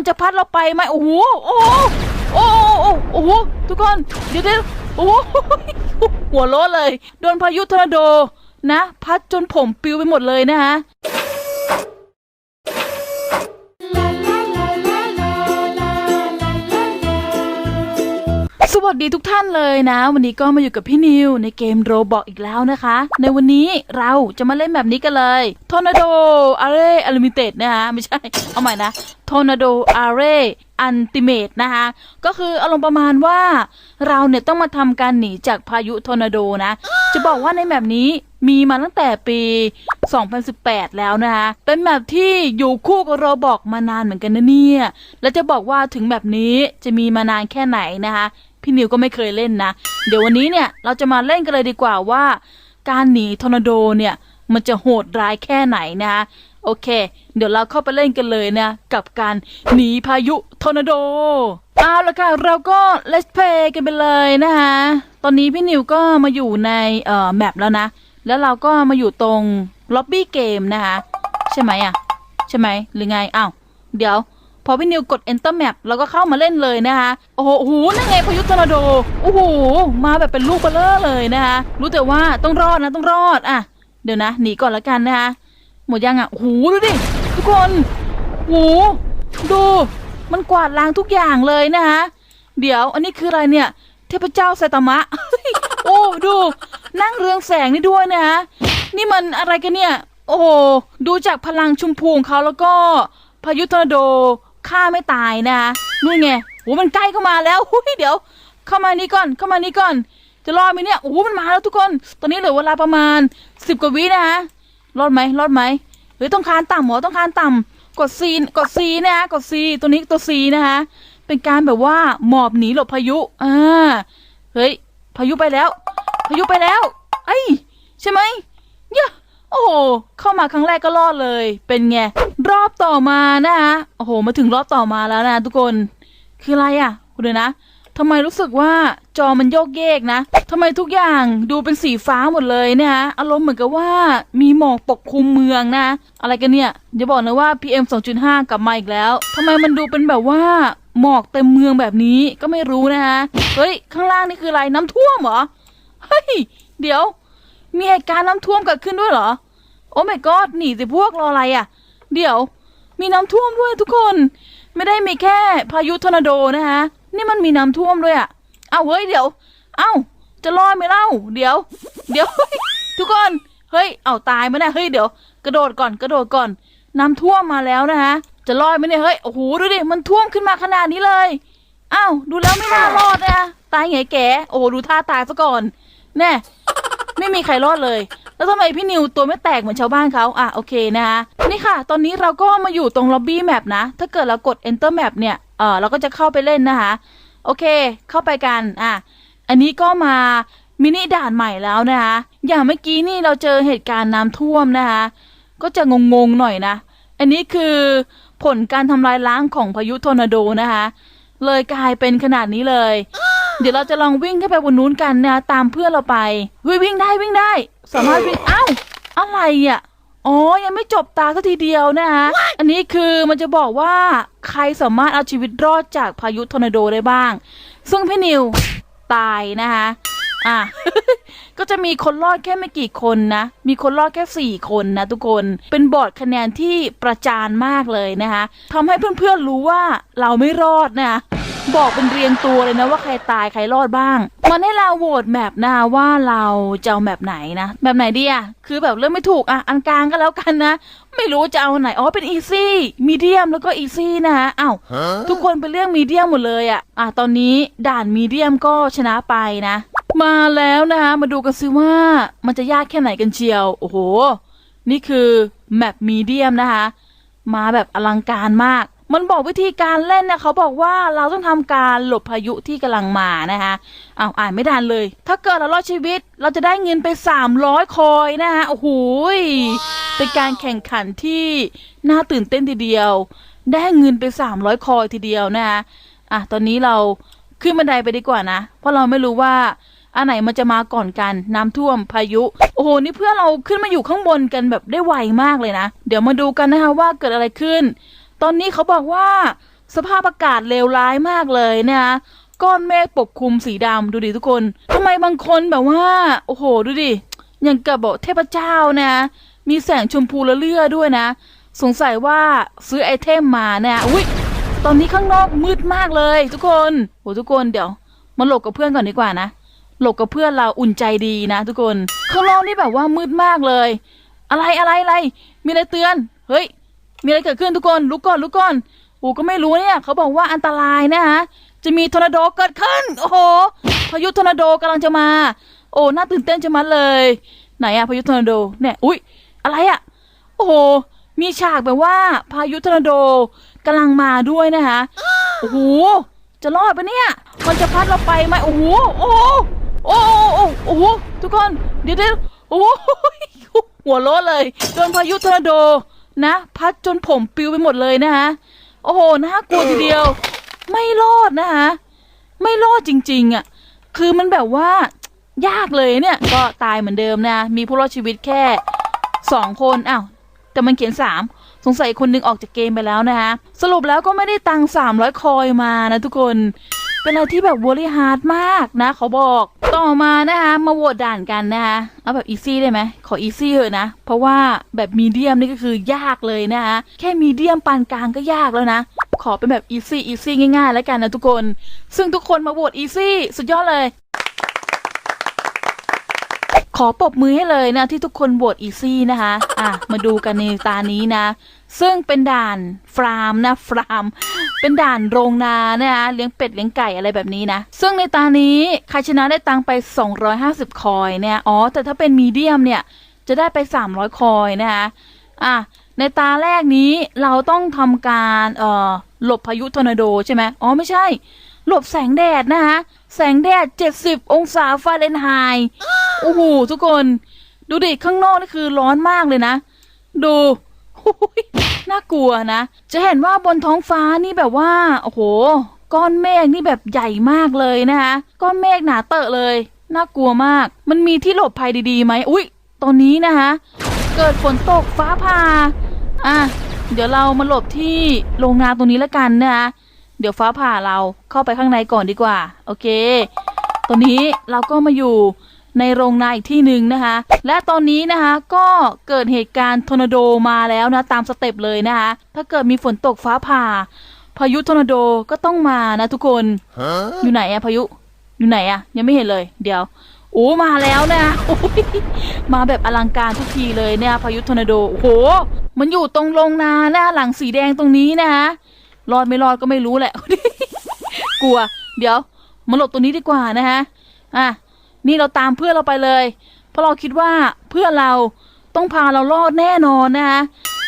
มันจะพัดเราไปไหมโอ้โหโอ้โหโอ้โหโอ้โหโอ้ทุกคนเดี๋ยวเดี๋ยวโอ้โหหัวโล้เลย โดนพายุทอร์นาโดนะ พัดจนผมปลิวไปหมดเลยนะฮะ สวัสดีทุกท่านเลยนะ วันนี้ก็มาอยู่กับพี่นิวในเกมโรบอกอีกแล้วนะคะ ในวันนี้เราจะมาเล่นแบบนี้กันเลย Tornado Array Unlimited นะคะไม่ใช่ เอาใหม่นะ Tornado Array Ultimate นะคะ ก็คืออารมณ์ประมาณว่าเราเนี่ยต้องมาทำการหนีจากพายุทอร์นาโดนะ จะบอกว่าในแบบนี้มีมาตั้งแต่ปี 2018 แล้วนะคะ เป็นแบบที่อยู่คู่กับโรบอกมานานเหมือนกันนะเนี่ย และจะบอกว่าถึงแบบนี้จะมีมานานแค่ไหนนะคะ พี่นิวก็ไม่เคยเล่นนะ เดี๋ยววันนี้เนี่ยเราจะมาเล่นกันเลยดีกว่าว่า การหนีทอร์นาโดเนี่ยมันจะโหดร้ายแค่ไหนนะโอเค เดี๋ยวเราเข้าไปเล่นกันเลยนะกับการหนีพายุทอร์นาโดเอาละค่ะเราก็ let's play กันไปเลยนะคะตอนนี้พี่นิวก็มาอยู่ในเอ่อแมปแล้วนะ แล้วเราก็มาอยู่ตรงล็อบบี้เกมนะคะใช่ไหมอะ ใช่ไหมหรือไงอ้าวเดี๋ยว พอพี่นิวกด enter map เราก็เข้ามาเล่นเลยนะคะ โอ้โหโอ้โหนั่นไงพายุทอร์นาโด โอ้โห มาแบบเป็นลูกเบลเลอร์เลยนะคะ รู้แต่ว่าต้องรอดนะต้องรอดอะ เดี๋ยวนะหนีก่อนละกันนะคะ หมดยังอะโอ้โหดูดิทุกคนโอ้ดูมันกวาดล้างทุกอย่างเลยนะคะเดี๋ยวอันนี้คืออะไรเนี่ยเทพเจ้าไซตามะ โอ้ดู นั่งเรืองแสงนี่ด้วยนะคะนี่มันอะไรกันเนี่ย โอ้ดูจากพลังชุมพูของเขาแล้วก็พายุทอร์นาโด ฆ่าไม่ตายนะคะนู่นไงโอ้มันใกล้เข้ามาแล้วหุ้ยเดี๋ยว เข้ามานี่ก่อนเข้ามานี่ก่อน จะรอดไหมเนี่ยโอ้หมันมาแล้วทุกคน ตอนนี้เหลือเวลาประมาณสิบกว่าวินะคะรอดไหมรอดไหมหรือต้องคานต่ำหรอต้องคานต่ำกดซีกดซีนะคะกดซีตัวนี้ตัวซีนะคะเป็นการแบบว่าหมอบหนีหลบพายุอ่าเฮ้ยพายุไปแล้ว พายุไปแล้วไอ้ยใช่ไหมเยอะโอ้โหเข้ามาครั้งแรกก็รอดเลย เป็นไง รอบต่อมานะคะโอ้โห มาถึงรอบต่อมาแล้วนะทุกคน คืออะไรอะคุณดูนะทำไมรู้สึกว่าจอมันโยกเยกนะทำไมทุกอย่างดูเป็นสีฟ้าหมดเลยเนะฮะ อารมณ์เหมือนกับว่ามีหมอกปกคลุมเมืองนะ อะไรกันเนี่ย อย่าบอกนะว่า PM 2.5 กลับมาอีกแล้วทำไมมันดูเป็นแบบว่าหมอกเต็มเมืองแบบนี้ก็ไม่รู้นะฮะ เฮ้ย ข้างล่างนี่คืออะไรน้ำท่วมเหรอ เฮ้ย เดี๋ยว มีเหตุการณ์น้ำท่วมเกิดขึ้นด้วยเหรอ โอ้ my god หนีสิพวกรออะไรอะ เดี๋ยว มีน้ำท่วมด้วยทุกคน ไม่ได้มีแค่พายุทอร์นาโดนะคะนี่มันมีน้ำท่วมด้วยอะเอาเฮ้ยเดี๋ยว เอ้าจะรอดไหมเล่า เดี๋ยว เดี๋ยว ทุกคน เฮ้ย เอาตายไหมเนะเฮ้ยเดี๋ยว กระโดดก่อนกระโดดก่อน น้ำท่วมมาแล้วนะคะจะรอดไหมเนี่ยเฮ้ยโอ้โหดูดิมันท่วมขึ้นมาขนาดนี้เลยอ้าวดูแล้วไม่น่ารอดนะตายไงแกโอ้โหดูท่าตายซะก่อนแน่ไม่มีใครรอดเลย แล้วทำไมพี่นิวตัวไม่แตกเหมือนชาวบ้านเขาอะโอเคนะคะนี่ค่ะ ตอนนี้เราก็มาอยู่ตรงล็อบบี้แมปนะ ถ้าเกิดเรากด enter map เนี่ยเออเราก็จะเข้าไปเล่นนะคะโอเค เข้าไปกันอะอันนี้ก็มามินิด่านใหม่แล้วนะคะอย่างเมื่อกี้นี่เราเจอเหตุการณ์น้ำท่วมนะคะก็จะงงๆหน่อยนะ อันนี้คือผลการทำลายล้างของพายุทอร์นาโดนะคะ เลยกลายเป็นขนาดนี้เลย เดี๋ยวเราจะลองวิ่งขึ้นไปบนนู้นกันนะตามเพื่อนเราไปวิ่งได้วิ่งได้ สามารถวิ่งเอ้าอะไรอะอ๋อ ยังไม่จบตาสักทีเดียวนะคะอันนี้คือมันจะบอกว่าใครสามารถเอาชีวิตรอดจากพายุทอร์นาโดได้บ้าง ซึ่งพี่นิวตายนะคะอะ ก็จะมีคนรอดแค่ไม่กี่คนนะ มีคนรอดแค่สี่คนนะทุกคน เป็นบอร์ดคะแนนที่ประจานมากเลยนะคะทำให้เพื่อนๆรู้ว่าเราไม่รอดนะ บอกเป็นเรียงตัวเลยนะว่าใครตายใครรอดบ้าง มันให้เราโหวตแมปนะว่าเราจะเอาแบบไหนนะแบบไหนดีอะคือแบบเริ่มไม่ถูกอะอันกลางก็แล้วกันนะ ไม่รู้จะเอาไหน อ๋อเป็นอีซี่มีเดียมแล้วก็อีซี่นะฮะอ้าวทุกคนไปเรื่องมีเดียมหมดเลยอะอะตอนนี้ด่านมีเดียมก็ชนะไปนะ มาแล้วนะคะมาดูกันซิว่ามันจะยากแค่ไหนกันเชียว โอ้โห นี่คือแมปมีเดียมนะคะ มาแบบอลังการมาก มันบอกวิธีการเล่นนะเขาบอกว่าเราต้องทำการหลบพายุที่กำลังมานะคะเอาอ่านไม่ทันเลย ถ้าเกิดเรารอดชีวิตเราจะได้เงินไป 300 คอยนะคะโอ้โหเป็นการแข่งขันที่น่าตื่นเต้นทีเดียว ได้เงินไป 300 คอยทีเดียวนะคะอะตอนนี้เราขึ้นบันไดไปดีกว่านะ เพราะเราไม่รู้ว่าอันไหนมันจะมาก่อนกันน้ำท่วมพายุ โอ้โห นี่เพื่อนเราขึ้นมาอยู่ข้างบนกันแบบได้ไวมากเลยนะ เดี๋ยวมาดูกันนะคะว่าเกิดอะไรขึ้น ตอนนี้เขาบอกว่า สภาพอากาศเลวร้ายมากเลยนะคะก้อนเมฆปกคลุมสีดำดูดิทุกคนทำไมบางคนแบบว่า โอ้โห ดูดิอย่างกับบอกเทพเจ้านะมีแสงชมพูละเลือด้วยนะ สงสัยว่าซื้อไอเทมมาเนี่ยอุ้ยตอนนี้ข้างนอกมืดมากเลย ทุกคนโหทุกคนเดี๋ยวมาหลบกับเพื่อนก่อนดีกว่านะหลบกับเพื่อนเราอุ่นใจดีนะ ทุกคนข้างนอกนี่แบบว่ามืดมากเลย อะไรอะไรอะไรมีอะไรเตือน เฮ้ย มีอะไรเกิดขึ้นทุกคนลุกก่อนลุกก่อนโอ้ก็ไม่รู้เนี่ยเขาบอกว่าอันตรายนะฮะจะมีทอร์นาโดเกิดขึ้น โอ้โหพายุทอร์นาโดกำลังจะมา โอ้น่าตื่นเต้นจะมัดเลย ไหนอะพายุทอร์นาโดเนี่ยอุ๊ย อะไรอะโอ้โหมีฉากแบบว่าพายุทอร์นาโดกำลังมาด้วยนะคะโอ้โหจะรอดปะเนี่ยมันจะพัดเราไปไหมโอ้โหโอ้โหโอ้โหโอ้โอ้โหทุกคนเดี๋ยวเดี๋ยวโอ้โหหัวโล้เลยโดนพายุทอร์นาโด นะพัดจนผมปิวไปหมดเลยนะคะโอ้โหน่ากลัวทีเดียว ไม่รอดนะคะไม่รอดจริง ๆอะคือมันแบบว่ายากเลยเนี่ย ก็ตายเหมือนเดิมนะ มีผู้รอดชีวิตแค่สองคนอ้าวแต่มันเขียนสามสงสัยคนหนึงออกจากเกมไปแล้วนะคะสรุปแล้วก็ไม่ได้ตังสามร้อยคอยมานะทุกคน เป็นอะไรที่แบบวอลี่ฮาร์ดมากนะเขาบอกต่อมานะคะมาโหวตด่านกันนะคะเอาแบบอีซี่ได้ไหมขออีซี่เถอะนะ เพราะว่าแบบมีเดียมนี่ก็คือยากเลยนะคะแค่มีเดียมปานกลางก็ยากแล้วนะ ขอเป็นแบบอีซี่อีซี่ง่ายๆ แล้วกันนะทุกคน ซึ่งทุกคนมาโหวตอีซี่สุดยอดเลย ขอปรบมือให้เลยนะที่ทุกคนโหวตอีซี่นะคะ อะ มาดูกันในตานี้นะ ซึ่งเป็นด่านฟาร์มนะฟาร์ม เป็นด่านโรงนานะคะเลี้ยงเป็ดเลี้ยงไก่อะไรแบบนี้นะ ซึ่งในตานี้ใครชนะได้ตังไป 250 คอยเนี่ยอ๋อ แต่ถ้าเป็นมีเดียมเนี่ย จะได้ไป 300 คอยนะคะอะในตาแรกนี้เราต้องทำการเอ่อหลบพายุทอร์นาโดใช่ไหมอ๋อไม่ใช่ หลบแสงแดดนะคะ แสงแดด 70 องศาฟาเรนไฮต์โอ้โหทุกคน ดูดิ ข้างนอกนี่คือร้อนมากเลยนะ ดูหุยน่ากลัวนะ จะเห็นว่าบนท้องฟ้านี่แบบว่า โอ้โห ก้อนเมฆนี่แบบใหญ่มากเลยนะคะ ก้อนเมฆหนาเตอะเลย น่ากลัวมาก มันมีที่หลบภัยดีๆไหมอุ๊ยตอนนี้นะคะ เกิดฝนตกฟ้าผ่า อะ เดี๋ยวเรามาหลบที่โรงนาตรงนี้แล้วกันนะคะ เดี๋ยวฟ้าผ่าเราเข้าไปข้างในก่อนดีกว่า โอเค ตอนนี้เราก็มาอยู่ในโรงนาอีกที่หนึ่งนะคะ และตอนนี้นะคะก็เกิดเหตุการณ์ทอร์นาโดมาแล้วนะตามสเต็ปเลยนะคะ ถ้าเกิดมีฝนตกฟ้าผ่า พายุทอร์นาโดก็ต้องมานะทุกคน อยู่ไหนอะพายุ อยู่ไหนอะยังไม่เห็นเลย เดี๋ยวโอ้มาแล้วนะมาแบบอลังการทุกทีเลยเนี่ยพายุทอร์นาโดโอ้โห มันอยู่ตรงโรงนาหน้าหลังสีแดงตรงนี้นะคะ รอดไม่รอดก็ไม่รู้แหละ กลัว เดี๋ยวมาหลบตัวนี้ดีกว่านะฮะอะนี่เราตามเพื่อนเราไปเลย เพราะเราคิดว่าเพื่อนเราต้องพาเรารอดแน่นอนนะฮะ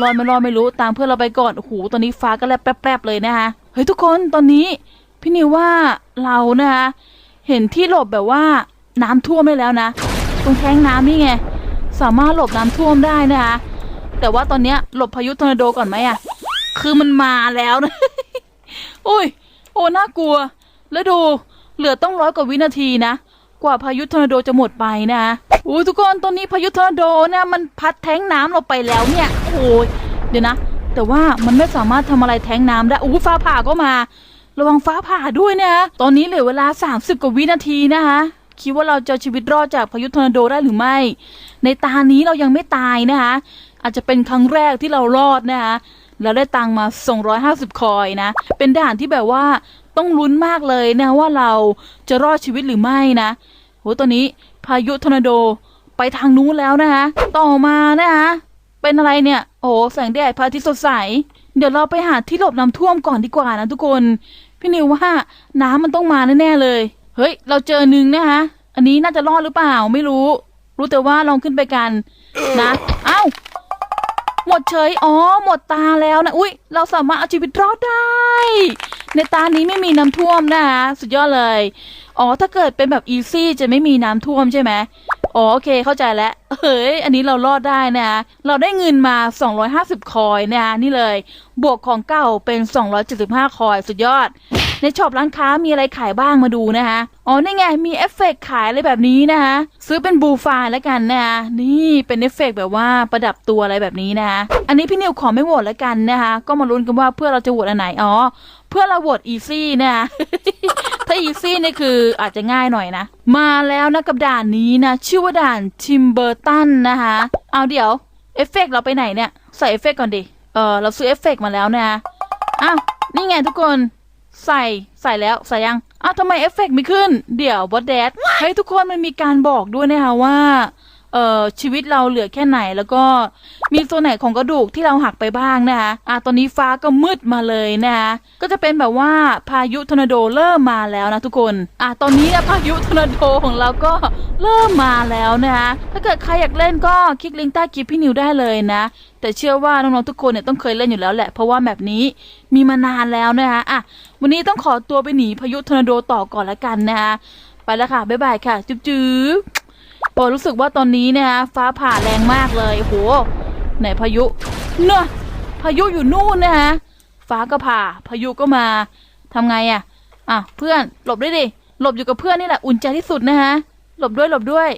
รอดไม่รอดไม่รู้ตามเพื่อนเราไปก่อนโอ้โหตอนนี้ฟ้าก็แลบแป๊บๆเลยนะฮะเฮ้ยทุกคนตอนนี้พี่นิวว่าเรานะคะเห็นที่หลบแบบว่าน้ำท่วมได้แล้วนะ ตรงแท้งน้ำนี่ไงสามารถหลบน้ำท่วมได้นะคะแต่ว่าตอนเนี้ยหลบพายุทอร์นาโดก่อนไหมอะ คือมันมาแล้วนะอุ้ย โอ้น่ากลัว แล้วดู เหลือต้องร้อยกว่าวินาทีนะ กว่าพายุทอร์นาโดจะหมดไปนะอุ้ยทุกคนตอนนี้พายุทอร์นาโดเนี่ยมันพัดแท้งน้ำเราไปแล้วเนี่ย โอ้ย เดี๋ยวนะ แต่ว่ามันไม่สามารถทำอะไรแท้งน้ำได้อู้ฟ้าผ่าก็มา ระวังฟ้าผ่าด้วยนะ ตอนนี้เหลือเวลา 30 กว่าวินาทีนะคะคิดว่าเราจะชีวิตรอดจากพายุทอร์นาโดได้หรือไม่ ในตานี้เรายังไม่ตายนะคะอาจจะเป็นครั้งแรกที่เรารอดนะคะ แล้วได้ตังมา 250 คอยนะ เป็นด่านที่แบบว่าต้องลุ้นมากเลยนะว่าเราจะรอดชีวิตหรือไม่นะโหตอนนี้พายุทอร์นาโดไปทางนู้นแล้วนะคะต่อมานะคะเป็นอะไรเนี่ย โอ้แสงแดดพระอาทิตย์สดใส เดี๋ยวเราไปหาที่หลบน้ำท่วมก่อนดีกว่านะทุกคน พี่นิวว่าน้ำมันต้องมาแน่ๆเลย เฮ้ย เราเจอหนึ่งนะคะอันนี้น่าจะรอดหรือเปล่าไม่รู้ รู้แต่ว่าลองขึ้นไปกันนะ เอ้า หมดเฉย อ๋อ หมดตาแล้วนะ อุ๊ยเราสามารถเอาชีวิตรอดได้ ในตานี้ไม่มีน้ำท่วมนะคะสุดยอดเลย อ๋อ ถ้าเกิดเป็นแบบอีซี่จะไม่มีน้ำท่วมใช่ไหมอ๋อ โอเค เข้าใจแล้ว เฮ้ย อันนี้เรารอดได้นะ เราได้เงินมา 250 คอยนะคะนี่เลย บวกของเก่าเป็น 275 คอย สุดยอด ในช็อปร้านค้ามีอะไรขายบ้างมาดูนะคะอ๋อนี่ไงมีเอฟเฟกต์ขายอะไรแบบนี้นะคะซื้อเป็นบูฟายแล้วกันนะคะนี่เป็นเอฟเฟกต์แบบว่าประดับตัวอะไรแบบนี้นะคะอันนี้พี่นิวขอไม่โหวตแล้วกันนะคะก็มาลุ้นกันว่าเพื่อเราจะโหวตอันไหนอ๋อเพื่อเราโหวตอีซี่นะคะถ้าอีซี่นี่คืออาจจะง่ายหน่อยนะ มาแล้วนะกับด่านนี้นะ ชื่อว่าด่านทิมเบอร์ตันนะคะเอาเดี๋ยวเอฟเฟกต์เราไปไหนเนี่ย ใส่เอฟเฟกต์ก่อนดิเออเราซื้อเอฟเฟกต์มาแล้วนะอ้าวนี่ไงทุกคน ใส่ใส่แล้วใส่ยังอ้าวทำไมเอฟเฟกต์ไม่ขึ้น เดี๋ยวบอสแดดเฮ้ยทุกคนมันมีการบอกด้วยนะคะว่า เอ่อชีวิตเราเหลือแค่ไหนแล้วก็มีส่วนไหนของกระดูกที่เราหักไปบ้างนะคะอะตอนนี้ฟ้าก็มืดมาเลยนะคะก็จะเป็นแบบว่าพายุทอร์นาโดเริ่มมาแล้วนะทุกคนอะตอนนี้นะพายุทอร์นาโดของเราก็เริ่มมาแล้วนะคะถ้าเกิดใครอยากเล่นก็คลิกลิงก์ใต้คลิปพี่นิวได้เลยนะแต่เชื่อว่าน้องๆทุกคนเนี่ยต้องเคยเล่นอยู่แล้วแหละ เพราะว่าแบบนี้มีมานานแล้วนะคะอะวันนี้ต้องขอตัวไปหนีพายุทอร์นาโดต่อก่อนละกันนะคะไปแล้วค่ะ บ๊ายบายค่ะ จุ๊บ ปอรู้สึกว่าตอนนี้เนี่ยฟ้าผ่าแรงมากเลยโหไหนพายุเนอะพายุอยู่นู่นนะฮะฟ้าก็ผ่าพายุก็มาทำไงอะ่ะอะเพื่อนหลบด้วยดิหลบอยู่กับเพื่อนนี่แหละอุ่นใจที่สุดนะฮะหลบด้วยหลบด้วย